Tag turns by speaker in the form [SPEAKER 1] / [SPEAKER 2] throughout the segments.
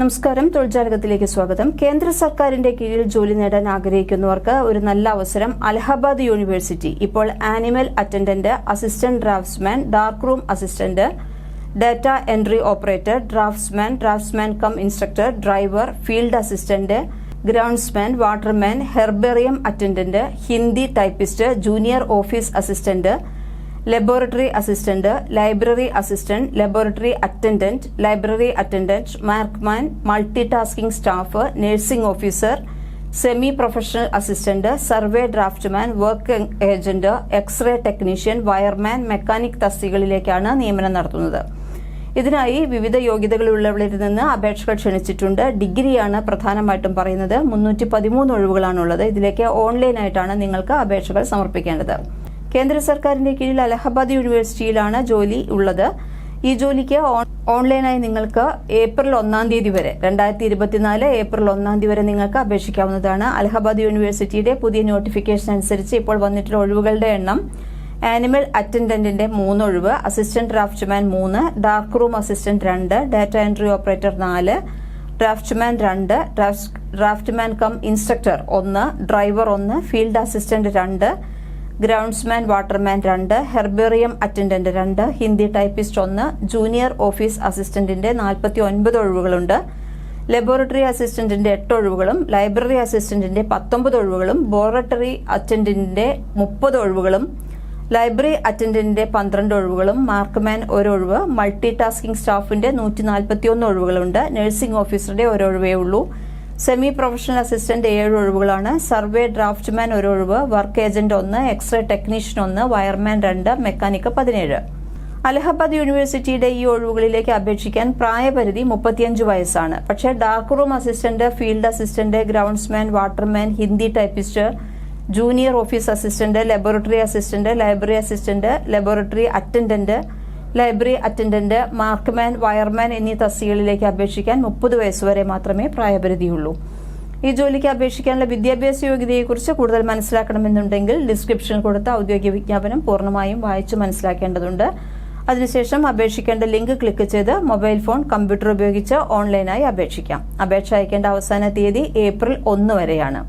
[SPEAKER 1] നമസ്കാരം. തൊഴിൽജാലകത്തിലേക്ക് സ്വാഗതം. കേന്ദ്ര സർക്കാരിന്റെ കീഴിൽ ജോലി നേടാൻ ആഗ്രഹിക്കുന്നവർക്ക് ഒരു നല്ല അവസരം അലഹബാദ് യൂണിവേഴ്സിറ്റി. ഇപ്പോൾ animal attendant assistant draftsman dark room assistant data entry operator draftsman draftsman cum instructor driver field assistant groundsman waterman herbarium attendant Hindi typist junior office assistant laboratory assistant library assistant laboratory attendant library attendant markman multitasking staff nursing officer semi professional assistant survey draftman work agent x-ray technician wireman mechanic തസ്തികളിലേക്കാണ് നിയമനം നടത്തുന്നത്. ഇതിനായി വിവിധ യോഗ്യതകളുള്ളവരിൽ നിന്ന് അപേക്ഷകൾ ക്ഷണിച്ചിട്ടുണ്ട്. ഡിഗ്രിയാണ് പ്രധാനമായിട്ടും പറയുന്നത്. മുന്നൂറ്റി പതിമൂന്ന് ഒഴിവുകളാണുള്ളത്. ഇതിലേക്ക് ഓൺലൈനായിട്ടാണ് നിങ്ങൾക്ക് അപേക്ഷകൾ സമർപ്പിക്കേണ്ടത്. കേന്ദ്ര സർക്കാരിന്റെ കീഴിൽ അലഹബാദ് യൂണിവേഴ്സിറ്റിയിലാണ് ജോലി ഉള്ളത്. ഈ ജോലിക്ക് ഓൺലൈനായി നിങ്ങൾക്ക് ഏപ്രിൽ ഒന്നാം തീയതി വരെ രണ്ടായിരത്തി ഇരുപത്തിനാല് ഏപ്രിൽ ഒന്നാം തീയതി വരെ നിങ്ങൾക്ക് അപേക്ഷിക്കാവുന്നതാണ്. അലഹബാദ് യൂണിവേഴ്സിറ്റിയുടെ പുതിയ നോട്ടിഫിക്കേഷൻ അനുസരിച്ച് ഇപ്പോൾ വന്നിട്ടുള്ള ഒഴിവുകളുടെ എണ്ണം ആനിമൽ അറ്റൻഡന്റിന്റെ മൂന്ന് ഒഴിവ് അസിസ്റ്റന്റ് ഡ്രാഫ്റ്റ്മാൻ മൂന്ന് ഡാർക്ക് റൂം അസിസ്റ്റന്റ് രണ്ട് ഡാറ്റ എൻട്രി ഓപ്പറേറ്റർ നാല് ഡ്രാഫ്റ്റ്മാൻ രണ്ട് ഡ്രാഫ്റ്റ്മാൻ കം ഇൻസ്ട്രക്ടർ ഒന്ന് ഡ്രൈവർ ഒന്ന് ഫീൽഡ് അസിസ്റ്റന്റ് രണ്ട് ഗ്രൗണ്ട്സ്മാൻ വാട്ടർമാൻ രണ്ട് ഹെർബേറിയം അറ്റൻഡന്റ് രണ്ട് ഹിന്ദി ടൈപ്പിസ്റ്റ് ഒന്ന് ജൂനിയർ ഓഫീസ് അസിസ്റ്റന്റിന്റെ നാൽപ്പത്തി ഒൻപത് ഒഴിവുകളുണ്ട്. ലബോറട്ടറി അസിസ്റ്റന്റിന്റെ എട്ട് ഒഴിവുകളും ലൈബ്രറി അസിസ്റ്റന്റിന്റെ പത്തൊമ്പത് ഒഴിവുകളും ബോറട്ടറി അറ്റൻഡന്റിന്റെ മുപ്പത് ഒഴിവുകളും ലൈബ്രറി അറ്റൻഡന്റിന്റെ പന്ത്രണ്ട് ഒഴിവുകളും മാർക്ക്മാൻ ഒരു ഒഴിവ് മൾട്ടി ടാസ്കിംഗ് സ്റ്റാഫിന്റെ നൂറ്റി നാൽപ്പത്തിയൊന്ന് ഒഴിവുകളുണ്ട്. നഴ്സിംഗ് ഓഫീസറുടെ ഒരു ഒഴിവേ ഉള്ളൂ. സെമി പ്രൊഫഷണൽ അസിസ്റ്റന്റ് ഏഴ് ഒഴിവുകളാണ്. സർവേ ഡ്രാഫ്റ്റ്മാൻ ഒരു ഒഴിവ് വർക്ക് ഏജന്റ് ഒന്ന് എക്സ്റേ ടെക്നീഷ്യൻ ഒന്ന് വയർമാൻ രണ്ട് മെക്കാനിക് പതിനേഴ്. അലഹബാദ് യൂണിവേഴ്സിറ്റിയുടെ ഈ ഒഴിവുകളിലേക്ക് അപേക്ഷിക്കാൻ പ്രായപരിധി മുപ്പത്തിയഞ്ച് വയസ്സാണ്. പക്ഷേ dark room assistant field assistant groundsman waterman Hindi typist junior office assistant laboratory assistant library assistant laboratory attendant library attendant markman wireman എന്നീ തസ്തികകളിലേക്ക് അപേക്ഷിക്കാൻ മുപ്പത് വയസ്സുവരെ മാത്രമേ പ്രായപരിധിയുള്ളൂ. ഈ ജോലിക്ക് അപേക്ഷിക്കാനുള്ള വിദ്യാഭ്യാസ യോഗ്യതയെക്കുറിച്ച് കൂടുതൽ മനസ്സിലാക്കണമെന്നുണ്ടെങ്കിൽ ഡിസ്ക്രിപ്ഷൻ കൊടുത്ത ഔദ്യോഗിക വിജ്ഞാപനം പൂർണമായും വായിച്ചു മനസ്സിലാക്കേണ്ടതുണ്ട്. അതിനുശേഷം അപേക്ഷിക്കേണ്ട ലിങ്ക് ക്ലിക്ക് ചെയ്ത് മൊബൈൽ ഫോൺ കമ്പ്യൂട്ടർ ഉപയോഗിച്ച് ഓൺലൈനായി അപേക്ഷിക്കാം. അപേക്ഷ അയക്കേണ്ട അവസാന തീയതി ഏപ്രിൽ ഒന്ന് വരെയാണ്.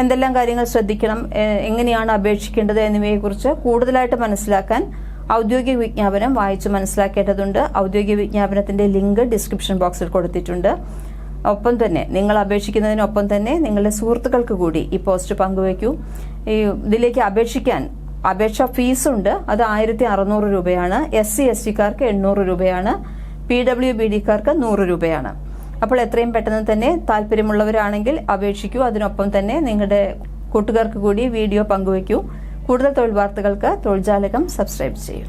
[SPEAKER 1] എന്തെല്ലാം കാര്യങ്ങൾ ശ്രദ്ധിക്കണം എങ്ങനെയാണ് അപേക്ഷിക്കേണ്ടത് എന്നിവയെക്കുറിച്ച് കൂടുതലായിട്ട് മനസ്സിലാക്കാൻ ഔദ്യോഗിക വിജ്ഞാപനം വായിച്ചു മനസ്സിലാക്കേണ്ടതുണ്ട്. ഔദ്യോഗിക വിജ്ഞാപനത്തിന്റെ ലിങ്ക് ഡിസ്ക്രിപ്ഷൻ ബോക്സിൽ കൊടുത്തിട്ടുണ്ട്. ഒപ്പം തന്നെ നിങ്ങൾ അപേക്ഷിക്കുന്നതിനൊപ്പം തന്നെ നിങ്ങളുടെ സുഹൃത്തുക്കൾക്ക് കൂടി ഈ പോസ്റ്റ് പങ്കുവയ്ക്കൂ. ഈ ഇതിലേക്ക് അപേക്ഷിക്കാൻ അപേക്ഷ ഫീസുണ്ട്. അത് ആയിരത്തി അറുന്നൂറ് രൂപയാണ്. എസ് സി എസ് ടിക്കാർക്ക് എണ്ണൂറ് രൂപയാണ്. പി ഡബ്ല്യു ബി ഡിക്കാർക്ക് നൂറ് രൂപയാണ്. അപ്പോൾ എത്രയും പെട്ടെന്ന് തന്നെ താല്പര്യമുള്ളവരാണെങ്കിൽ അപേക്ഷിക്കൂ. അതിനൊപ്പം തന്നെ നിങ്ങളുടെ കൂട്ടുകാർക്ക് കൂടി വീഡിയോ പങ്കുവയ്ക്കൂ. കൂടുതൽ തൊഴിൽ വാർത്തകൾക്ക് തൊഴിൽ ജാലകം സബ്സ്ക്രൈബ് ചെയ്യും.